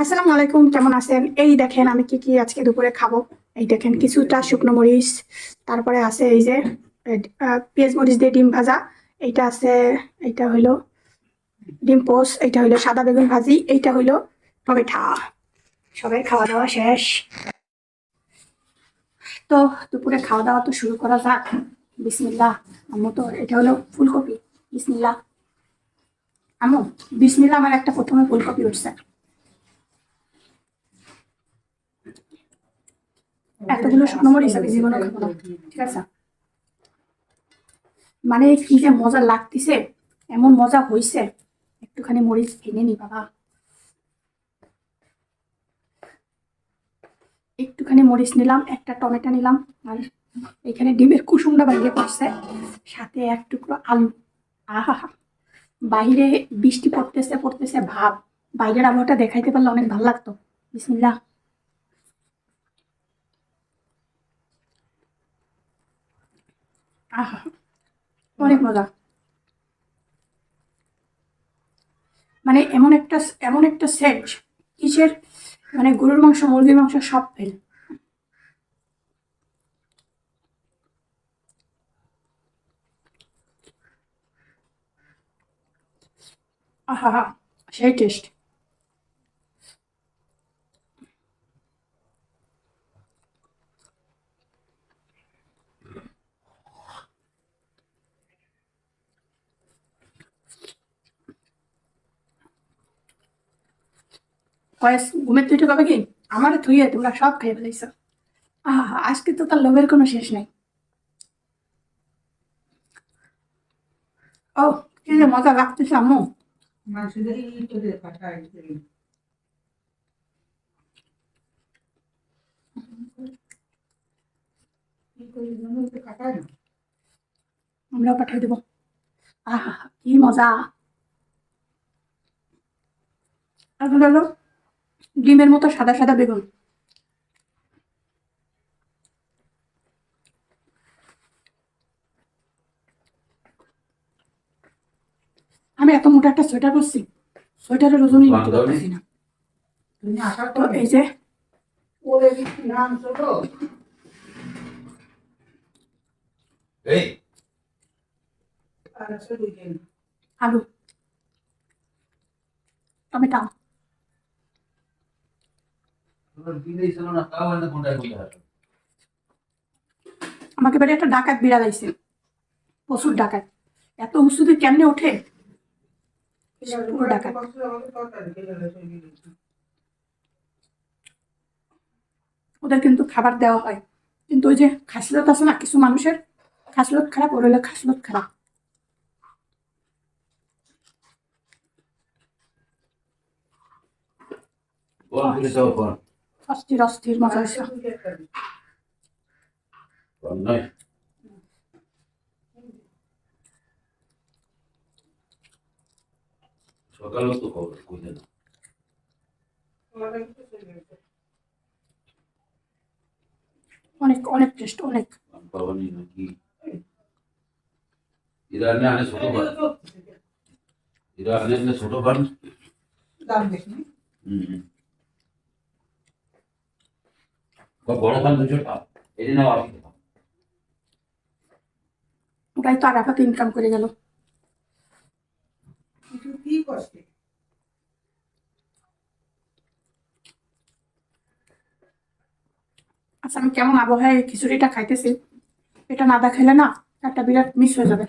আসসালামু আলাইকুম কেমন আছেন? এই দেখেন আমি কি কি আজকে দুপুরে খাব। এই দেখেন কিছুটা শুকনো মরিচ, তারপরে আছে এই যে পেঁয়াজ মরিচ দিয়ে ডিম ভাজা। এইটা আছে, এইটা হইল ডিম পোস্ট এইটা হইল সাদা বেগুন ভাজি, এইটা হইল টমেটো। সবাই খাওয়া দাওয়া শেষ। তো দুপুরে খাওয়া দাওয়া তো শুরু করা যাক। বিসমিল্লা আম্মু তো, এটা হলো ফুলকপি। বিসমিল্লা আম্মু বিসমিল্লা আমার একটা প্রথমে ফুলকপি উঠছে। এতগুলো শুকনো মরিচ আমি জীবনে খাব না। ঠিক আছে? মানে কি যে মজা লাগতেছে, এমন মজা হইছে, একটুখানি মরিচ ভেঙে নি, বাবা। একটুখানি মরিচ নিলাম, একটা টমেটো নিলাম, আর এখানে ডিমের কুসুমটা বাইরে পড়ছে, সাথে এক টুকরো আলু। আহা, বাইরে বৃষ্টি পড়তেছে পড়তেছে ভাব। বাইরের আবহাওয়াটা দেখাইতে পারলে অনেক ভালো লাগতো। বিসমিল্লাহ। আহা অনেক মজা। মানে এমন একটা এমন একটা সেট কিসের মানে গরুর মাংস মুরগির মাংস সব ফেল আহা সেই টেস্ট কয়েস ঘুমের তুইটা কবে কি? আমার থুইয়ে তোমরা সব খেয়ে ফেলেছ আহা, আজকে তো তার লোভের কোনো শেষ নেই। ও, কি যে মজা লাগতেছে আম্মু। আমরাও পাঠিয়ে দেবো। আহা, কি মজা। আর হলো ডিমের মতো সাদা সাদা বেগুন। আমি এত মোটা একটা সোয়েটার পরছি সোয়েটারের ওজনই নিতে পারতেছি না। তো। এই। যে আলু। টমেটো। আমাকে বাড়ি একটা ডাকাত বিড়াল আইছে প্রচুর ডাকাত। এত উঁচুতে কেমনে ওঠে? পুরো ডাকাত। ওদের কিন্তু খাবার দেওয়া হয়। কিন্তু ওই যে খাসিলত আছে না কিছু মানুষের খাসলত খারাপ ওর হলে খাসলত খারাপ। কোন পুলিশ যাও কোন অস্থির অস্থির মজা হয়েছে সকালে তো খবর কইলে না অনেক অনেক টেস্ট অনেক পাবানি নাকি ইরানে আনে ছোট ইরানে আনে ছোট ভান হুম হুম। দুশো টাকা এটি নাও ওটাই তো আরাফাতে ইনকাম করে গেল। আচ্ছা আমি কেমন আবহাওয়ায় খিচুড়িটা খাইতেছি? এটা না দেখাইলে না একটা বিরাট মিস হয়ে যাবে।